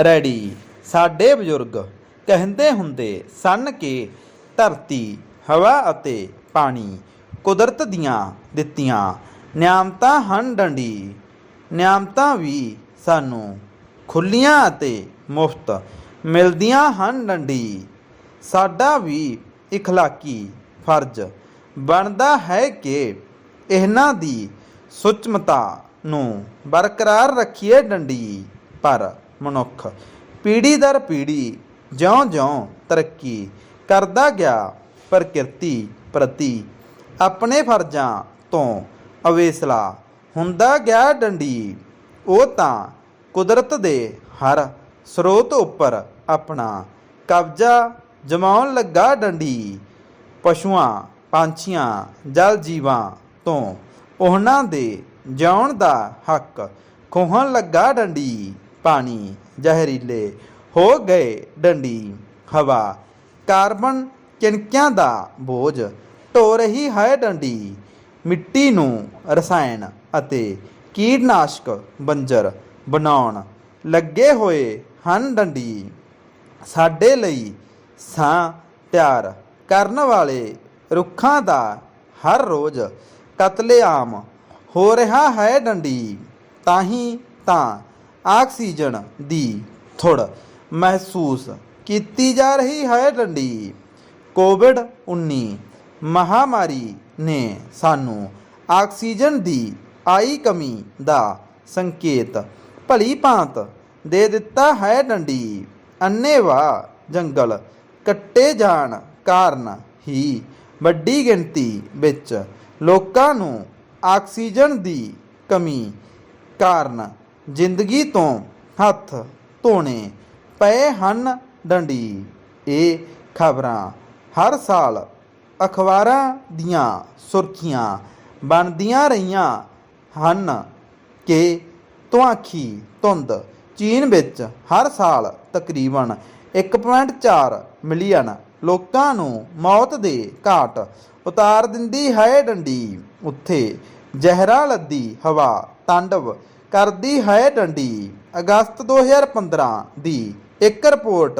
Ready. ਸਾਡੇ ਬਜ਼ੁਰਗ ਕਹਿੰਦੇ ਹੁੰਦੇ ਸਨ ਕਿ ਧਰਤੀ, ਹਵਾ ਅਤੇ ਪਾਣੀ ਕੁਦਰਤ ਦੀਆਂ ਦਿੱਤੀਆਂ ਨਿਆਮਤਾਂ ਹਨ ਡੰਡੀ। ਨਿਆਮਤਾਂ ਵੀ ਸਾਨੂੰ ਖੁੱਲੀਆਂ ਅਤੇ ਮੁਫਤ ਮਿਲਦੀਆਂ ਹਨ ਡੰਡੀ। ਸਾਡਾ ਵੀ ਇਖਲਾਕੀ ਫਰਜ਼ ਬਣਦਾ ਹੈ ਕਿ ਇਹਨਾਂ ਦੀ ਸੁਚਮਤਾ ਨੂੰ ਬਰਕਰਾਰ ਰੱਖੀਏ ਡੰਡੀ। ਪਰ ਮਨੁੱਖ। ਪੀੜੀ ਦਰ ਪੀੜੀ ਜਿਉਂ-ਜਿਉਂ ਤਰੱਕੀ ਕਰਦਾ ਗਿਆ ਪ੍ਰਕਿਰਤੀ ਪ੍ਰਤੀ ਆਪਣੇ ਫਰਜ਼ਾਂ ਤੋਂ ਅਵੇਸਲਾ ਹੁੰਦਾ ਗਿਆ ਡੰਡੀ ਉਹ ਤਾਂ ਕੁਦਰਤ ਦੇ ਹਰ ਸਰੋਤ ਉੱਪਰ ਆਪਣਾ ਕਬਜ਼ਾ ਜਮਾਉਣ ਲੱਗਾ ਡੰਡੀ ਪਸ਼ੂਆਂ, ਪੰਛੀਆਂ, ਜਲ ਜੀਵਾਂ ਤੋਂ ਉਹਨਾਂ ਦੇ ਜਿਉਣ ਦਾ ਹੱਕ ਖੋਹਣ ਲੱਗਾ ਡੰਡੀ ਪਾਣੀ, ਜ਼ਹਿਰੀਲੇ ਹੋ ਗਏ ਡੰਡੀ, ਹਵਾ, ਕਾਰਬਨ ਕਿਣਕਿਆਂ ਦਾ ਬੋਝ, ਢੋ ਰਹੀ ਹੈ ਡੰਡੀ, ਮਿੱਟੀ ਨੂੰ ਰਸਾਇਣ ਅਤੇ ਕੀਟਨਾਸ਼ਕ ਬੰਜਰ ਬਣਾਉਣ ਲੱਗੇ ਹੋਏ ਹਨ ਡੰਡੀ। ਸਾਡੇ ਲਈ ਸਾਹ ਤਿਆਰ ਕਰਨ ਵਾਲੇ ਰੁੱਖਾਂ ਦਾ ਹਰ ਰੋਜ਼ ਕਤਲੇਆਮ ਹੋ ਰਿਹਾ ਹੈ ਡੰਡੀ। ਤਾਂ ਹੀ ਤਾਂ ਆਕਸੀਜਨ ਦੀ ਥੁੜ ਮਹਿਸੂਸ ਕੀਤੀ ਜਾ ਰਹੀ ਹੈ ਡੰਡੀ। ਕੋਵਿਡ 19 ਮਹਾਮਾਰੀ ਨੇ ਸਾਨੂੰ ਆਕਸੀਜਨ ਦੀ ਆਈ ਕਮੀ ਦਾ ਸੰਕੇਤ ਭਲੀ ਭਾਂਤ ਦੇ ਦਿੱਤਾ ਹੈ ਡੰਡੀ। ਅੰਨੇਵਾ ਜੰਗਲ ਕੱਟੇ ਜਾਣ ਕਾਰਨ ਹੀ ਵੱਡੀ ਗਿਣਤੀ ਵਿੱਚ ਲੋਕਾਂ ਨੂੰ ਆਕਸੀਜਨ ਦੀ ਕਮੀ ਕਾਰਨ ਜ਼ਿੰਦਗੀ ਤੋਂ ਹੱਥ ਧੋਣੇ ਪਏ ਹਨ ਡੰਡੀ। ਇਹ ਖਬਰਾਂ ਹਰ ਸਾਲ ਅਖਬਾਰਾਂ ਦੀਆਂ ਸੁਰਖੀਆਂ ਬਣਦੀਆਂ ਰਹੀਆਂ ਹਨ ਕਿ ਤੁਆਖੀ ਧੁੰਦ ਚੀਨ ਵਿੱਚ ਹਰ ਸਾਲ ਤਕਰੀਬਨ 1.4 ਮਿਲੀਅਨ ਲੋਕਾਂ ਨੂੰ ਮੌਤ ਦੇ ਘਾਟ ਉਤਾਰ ਦਿੰਦੀ ਹੈ ਡੰਡੀ। ਉੱਥੇ ਜ਼ਹਿਰਾਂ ਲੱਦੀ ਹਵਾ ਤਾਂਡਵ ਕਰਦੀ ਹੈ ਡੰਡੀ। ਅਗਸਤ 2015 ਦੀ ਇੱਕ ਰਿਪੋਰਟ।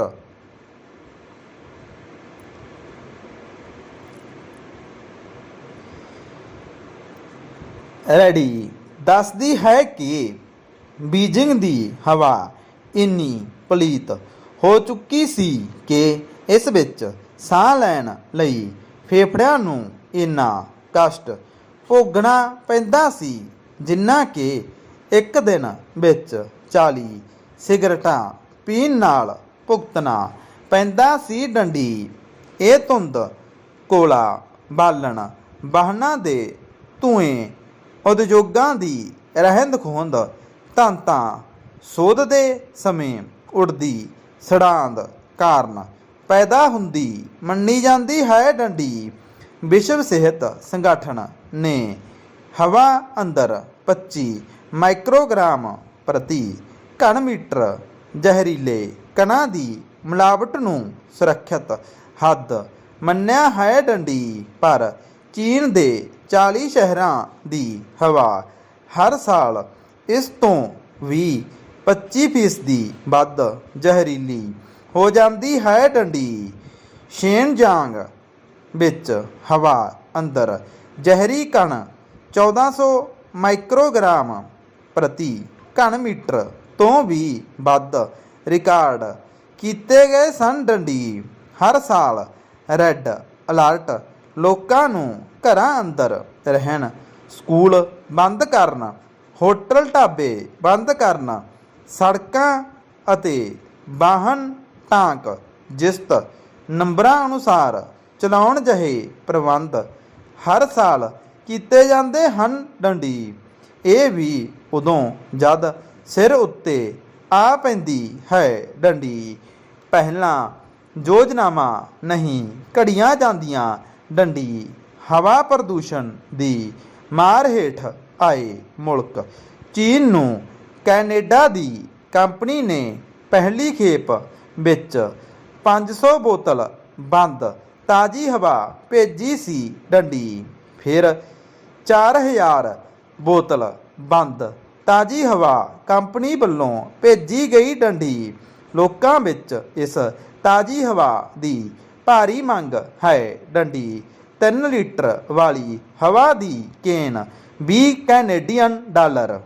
ਰੈਡੀ। ਦੱਸਦੀ ਹੈ ਕਿ ਬੀਜਿੰਗ ਦੀ ਹਵਾ ਇੰਨੀ ਪਲੀਤ ਹੋ ਚੁੱਕੀ ਸੀ ਕਿ ਇਸ ਵਿੱਚ ਸਾਹ ਲੈਣ ਲਈ ਫੇਫੜਿਆਂ ਨੂੰ ਇੰਨਾ ਕਸ਼ਟ ਭੋਗਣਾ ਪੈਂਦਾ ਸੀ, ਜਿੰਨਾ ਕਿ ਇੱਕ ਦਿਨ ਵਿੱਚ 40 ਸਿਗਰਟਾਂ ਪੀਣ ਨਾਲ ਭੁਗਤਣਾ ਪੈਂਦਾ ਸੀ ਡੰਡੀ। ਇਹ ਧੁੰਦ ਕੋਲਾ ਬਾਲਣ ਵਾਹਨਾਂ ਦੇ ਧੂਏ ਉਦਯੋਗਾਂ ਦੀ ਰਹਿੰਦ ਖੂੰਹਦ ਧੰਤਾਂ ਸੋਧ ਦੇ ਸਮੇਂ ਉੜਦੀ ਸੜਾਂਦ ਕਾਰਨ ਪੈਦਾ ਹੁੰਦੀ ਮੰਨੀ ਜਾਂਦੀ ਹੈ ਡੰਡੀ। ਵਿਸ਼ਵ ਸਿਹਤ ਸੰਗਠਨ ਨੇ ਹਵਾ ਅੰਦਰ 25 ਮਾਈਕਰੋਗ੍ਰਾਮ ਪ੍ਰਤੀ ਘਨ ਮੀਟਰ ਜ਼ਹਿਰੀਲੇ ਕਣਾਂ ਦੀ ਮਿਲਾਵਟ ਨੂੰ ਸੁਰੱਖਿਅਤ ਹੱਦ ਮੰਨਿਆ ਹੈ ਡੰਡੀ, ਪਰ ਚੀਨ ਦੇ 40 ਸ਼ਹਿਰਾਂ ਦੀ ਹਵਾ ਹਰ ਸਾਲ ਇਸ ਤੋਂ ਵੀ 25% ਵੱਧ ਜ਼ਹਿਰੀਲੀ ਹੋ ਜਾਂਦੀ ਹੈ ਡੰਡੀ। ਸ਼ੇਨਜਾਂਗ ਵਿੱਚ ਹਵਾ ਅੰਦਰ ਜ਼ਹਿਰੀ ਕਣ 1400 ਮਾਈਕਰੋਗ੍ਰਾਮ ਪ੍ਰਤੀ ਘਨ ਮੀਟਰ ਤੋਂ ਵੀ ਵੱਧ ਰਿਕਾਰਡ ਕੀਤੇ ਗਏ ਸਨ ਡੰਡੀ ਹਰ ਸਾਲ ਰੈੱਡ ਅਲਰਟ ਲੋਕਾਂ ਨੂੰ ਘਰਾਂ ਅੰਦਰ ਰਹਿਣ, ਸਕੂਲ ਬੰਦ ਕਰਨ, ਹੋਟਲ ਢਾਬੇ ਬੰਦ ਕਰਨ, ਸੜਕਾਂ ਅਤੇ ਵਾਹਨ ਟਾਂਕ ਜਿਸਤ ਨੰਬਰਾਂ ਅਨੁਸਾਰ ਚਲਾਉਣ ਜਿਹੇ ਪ੍ਰਬੰਧ ਹਰ ਸਾਲ ਕੀਤੇ ਜਾਂਦੇ ਹਨ ਡੰਡੀ ਇਹ ਵੀ ਉਦੋਂ ਜਦ ਸਿਰ ਉੱਤੇ ਆ ਪੈਂਦੀ ਹੈ ਡੰਡੀ, ਪਹਿਲਾਂ ਯੋਜਨਾਵਾਂ ਨਹੀਂ ਘੜੀਆਂ ਜਾਂਦੀਆਂ। ਡੰਡੀ, ਹਵਾ ਪ੍ਰਦੂਸ਼ਣ ਦੀ ਮਾਰ ਹੇਠ ਆਏ ਮੁਲਕ। ਚੀਨ ਨੂੰ ਕੈਨੇਡਾ ਦੀ ਕੰਪਨੀ ਨੇ ਪਹਿਲੀ ਖੇਪ ਵਿੱਚ 500 ਬੋਤਲ ਬੰਦ ਤਾਜੀ ਹਵਾ ਭੇਜੀ ਸੀ ਡੰਡੀ। ਫਿਰ 4000 ਬੋਤਲ, ਬੰਦ। ਤਾਜੀ ਹਵਾ ਕੰਪਨੀ ਵੱਲੋਂ ਭੇਜੀ ਗਈ ਡੰਡੀ। ਲੋਕਾਂ ਵਿੱਚ ਇਸ ਤਾਜੀ ਹਵਾ ਦੀ ਭਾਰੀ ਮੰਗ ਹੈ। ਡੰਡੀ 3 ਲੀਟਰ ਵਾਲੀ ਹਵਾ ਦੀ ਕੇਨ 20 ਕੈਨੇਡੀਅਨ ਡਾਲਰ।